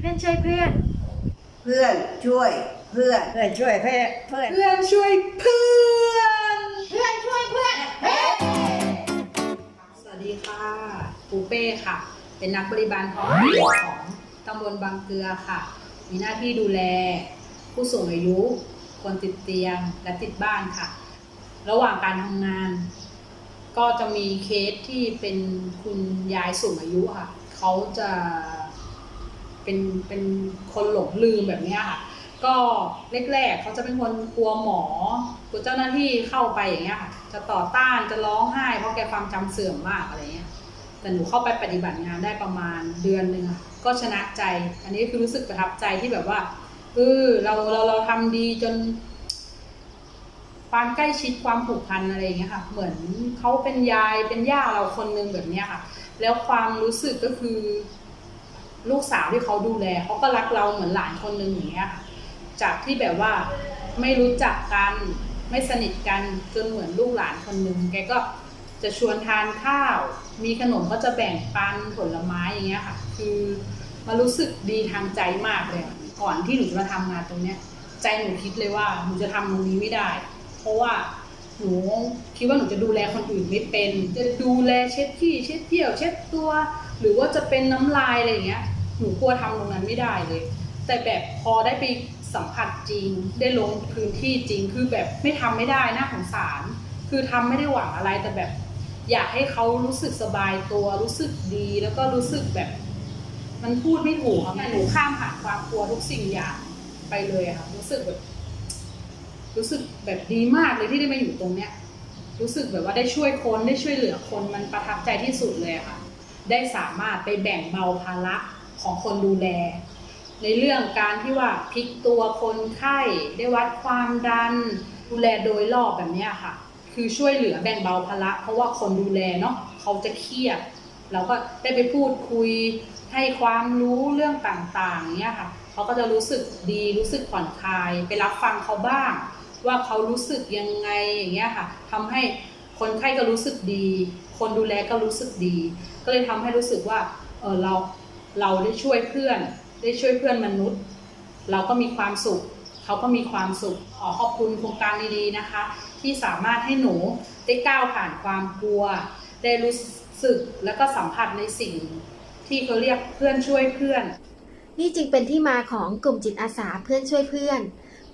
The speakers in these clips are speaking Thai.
เพื่อนช่วยเพื่อน เพื่อนช่วยเพื่อน เพื่อนช่วยเพื่อนเพื่อนเพื่อนช่วยเพื่อน เพื่อนช่วยเพื่อนสวัสดีค่ะปูเป้ค่ะ เป็นนักบริบาลท้องถิ่นของตำบลบางเกลือค่ะ มีหน้าที่ดูแล ผู้สูงอายุ คนติดเตียงและติดบ้านค่ะ ระหว่างการทำงาน ก็จะมีเคสที่เป็นคุณยายสูงอายุค่ะ เขาจะ เป็นเป็นคนหลงลืมแบบนี้ค่ะ ก็แรกๆเขาจะเป็นคนกลัวหมอกลัวเจ้าหน้าที่เข้าไปอย่างเงี้ยค่ะ จะต่อต้านจะร้องไห้ เพราะแกความจำเสื่อมมากอะไรเงี้ยแต่หนูเข้าไปปฏิบัติงานได้ประมาณเดือนหนึ่งก็ชนะใจ อันนี้คือรู้สึกประทับใจที่แบบว่าเออเราเราเราทำดีจน ความใกล้ชิดความผูกพันอะไรอย่างเงี้ยค่ะ เหมือนเขาเป็นยายเป็นย่าเราคนนึงแบบเนี้ยค่ะ แล้วความรู้สึกก็คือ ลูกสาวที่เขาดูแลเขาก็รักเราเหมือนหลานคนหนึ่งอย่างเงี้ยค่ะจากที่แบบว่าไม่รู้จักกันไม่สนิทกันจนเหมือนลูกหลานคนหนึ่งแกก็จะชวนทานข้าว มีขนมก็จะแบ่งปันผลไม้อย่างเงี้ยค่ะ คือมารู้สึกดีทางใจมากเลยก่อนที่หนูจะมาทำงานตรงเนี้ย ใจหนูคิดเลยว่าหนูจะทำตรงนี้ไม่ได้ เพราะว่าหนูคิดว่าหนูจะดูแลคนอื่นไม่เป็น จะดูแลเช็ดขี้เช็ดเที่ยว เช็ดตัว หรือว่าจะเป็นน้ำลายอะไรอย่างเงี้ย หนูกลัวทำตรงนั้นไม่ได้เลย แต่แบบพอได้ไปสัมผัสจริง ได้ลงพื้นที่จริง คือแบบไม่ทำไม่ได้น่าสงสาร คือทำไม่ได้หวังอะไรแต่แบบ อยากให้เขารู้สึกสบายตัวรู้สึกดีแล้วก็รู้สึกแบบ มันพูดไม่ถูกอะหนูข้ามผ่านความกลัวทุกสิ่งอย่างไปเลยค่ะรู้สึกแบบรู้สึกแบบดีมากเลยที่ได้มาอยู่ตรงเนี้ย รู้สึกแบบว่าได้ช่วยคนได้ช่วยเหลือคนมันประทับใจที่สุดเลยค่ะ ได้สามารถไปแบ่งเบาภาระ ของคนดูแล ในเรื่องการที่ว่าพลิกตัวคนไข้ได้วัดความดัน ดูแลโดยรอบแบบนี้ค่ะ คือช่วยเหลือแบ่งเบาภาระเพราะว่าคนดูแลเนาะเขาจะเครียดเราก็ได้ไปพูดคุยให้ความรู้เรื่องต่างๆเนี้ยค่ะเขาก็จะรู้สึกดีรู้สึกผ่อนคลาย ไปรับฟังเขาบ้าง ว่าเขารู้สึกยังไงอย่างเงี้ยค่ะทำให้คนไข้ก็รู้สึกดี คนดูแลก็รู้สึกดี ก็เลยทำให้รู้สึกว่าเออเรา เราได้ช่วยเพื่อน ได้ช่วยเพื่อนมนุษย์ เราก็มีความสุข เขาก็มีความสุขขอขอบคุณโครงการดีๆนะคะ ที่สามารถให้หนูได้ก้าวผ่านความกลัว ได้รู้สึกแล้วก็สัมผัสในสิ่ง ที่เขาเรียกเพื่อนช่วยเพื่อน นี่จึงเป็นที่มาของกลุ่มจิตอาสาเพื่อนช่วยเพื่อน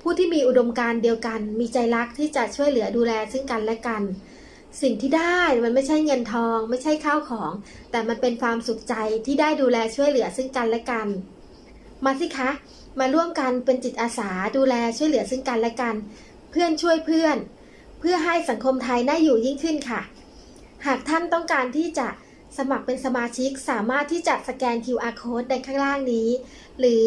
ผู้ที่มีอุดมการณ์เดียวกัน มีใจรักที่จะช่วยเหลือดูแลซึ่งกันและกัน สิ่งที่ได้มันไม่ใช่เงินทอง ไม่ใช่ข้าวของ แต่มันเป็นความสุขใจที่ได้ดูแลช่วยเหลือซึ่งกันและกัน มาสิคะ มาร่วมกันเป็นจิตอาสาดูแลช่วยเหลือซึ่งกันและกัน เพื่อนช่วยเพื่อน เพื่อให้สังคมไทยน่าอยู่ยิ่งขึ้นค่ะ หากท่านต้องการที่จะสมัครเป็นสมาชิกสามารถที่จะสแกน QR code ในข้างล่างนี้ หรือ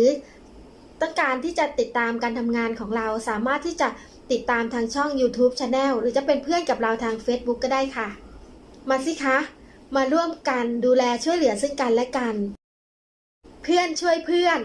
ต้องการที่จะติดตามการทำงานของเราสามารถที่จะติดตามทางช่อง YouTube Channel หรือจะเป็นเพื่อนกับเราทาง Facebook ก็ได้ค่ะ มาสิคะ มาร่วมกันดูแลช่วยเหลือซึ่งกันและกัน เพื่อนช่วยเพื่อน